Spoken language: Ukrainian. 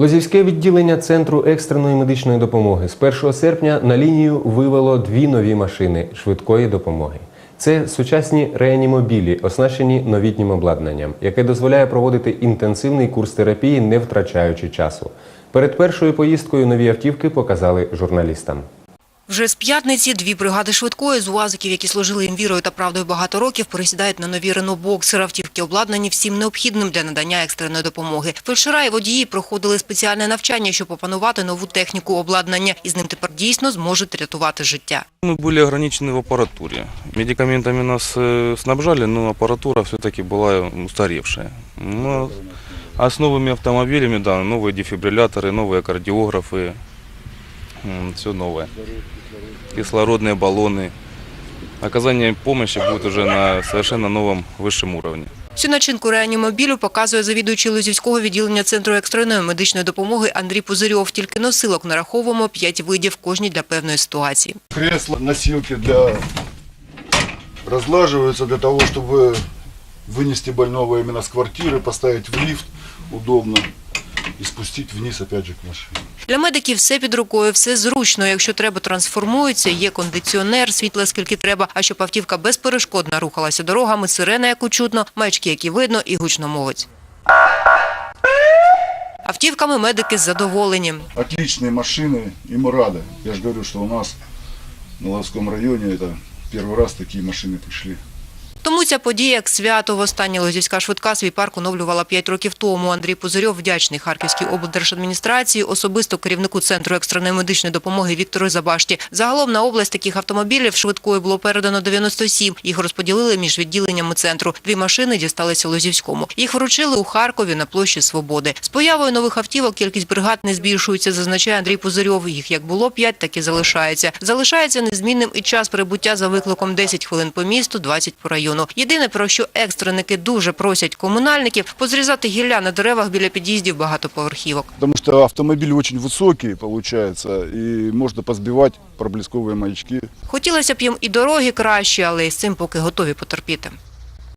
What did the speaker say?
Лозівське відділення Центру екстреної медичної допомоги з 1 серпня на лінію вивело дві нові машини швидкої допомоги. Це сучасні реанімобілі, оснащені новітнім обладнанням, яке дозволяє проводити інтенсивний курс терапії, не втрачаючи часу. Перед першою поїздкою нові автівки показали журналістам. Вже з п'ятниці дві бригади швидкої з УАЗиків, які служили їм вірою та правдою багато років, пересідають на нові Рено Боксер. Автівки обладнані всім необхідним для надання екстреної допомоги. Фельдшера і водії проходили спеціальне навчання, щоб опанувати нову техніку обладнання, і з ним тепер дійсно зможуть рятувати життя. Мы были ограничены в аппаратуре. Медикаментами нас э, снабжали, но аппаратура все-таки была устаревшая. Но, а с новыми автомобилями, да, новые дефибрилляторы, новые кардиографы, все новое. Кислородные баллоны. Оказание помощи будет уже на совершенно новом высшем уровне. Всю начинку реанімобілю показує завідуючий Лозівського відділення Центру екстреної медичної допомоги Андрій Пузирьов. Тільки носилок нараховуємо п'ять видів, кожній для певної ситуації. Кресла, носилки для разлаживаются для того, чтобы вынести больного именно с квартиры, поставить в лифт удобно и спустить вниз опять же к машине. Для медиків все під рукою, все зручно. Якщо треба, трансформуються, є кондиціонер, світло скільки треба, а щоб автівка безперешкодно рухалася дорогами, сирена, яку чутно, маячки, які видно, і гучномовець. Автівками медики задоволені. Отличные машины, и мы рады. Я же говорю, что у нас на Лавском районе это первый раз такие машины пришли. Тому ця подія як свято. Востаннє Лозівська швидка свій парк оновлювала 5 років тому. Андрій Пузирьов вдячний Харківській облдержадміністрації, особисто керівнику Центру екстреної медичної допомоги Віктору Забашті. Загалом на область таких автомобілів швидкої було передано 97. Їх розподілили між відділеннями центру. Дві машини дісталися Лозівському. Їх вручили у Харкові на площі Свободи. З появою нових автівок кількість бригад не збільшується, зазначає Андрій Пузирьов. Їх як було 5, так і залишається. Залишається незмінним і час прибуття за викликом 10 хвилин по місту, 20 по району. Єдине, про що екстреники дуже просять комунальників, позрізати гілля на деревах біля під'їздів багатоповерхівок. Тому що автомобіль очень високий, виходить, і можна позбивати проблискові маячки. Хотілося б їм і дороги кращі, але і з цим поки готові потерпіти.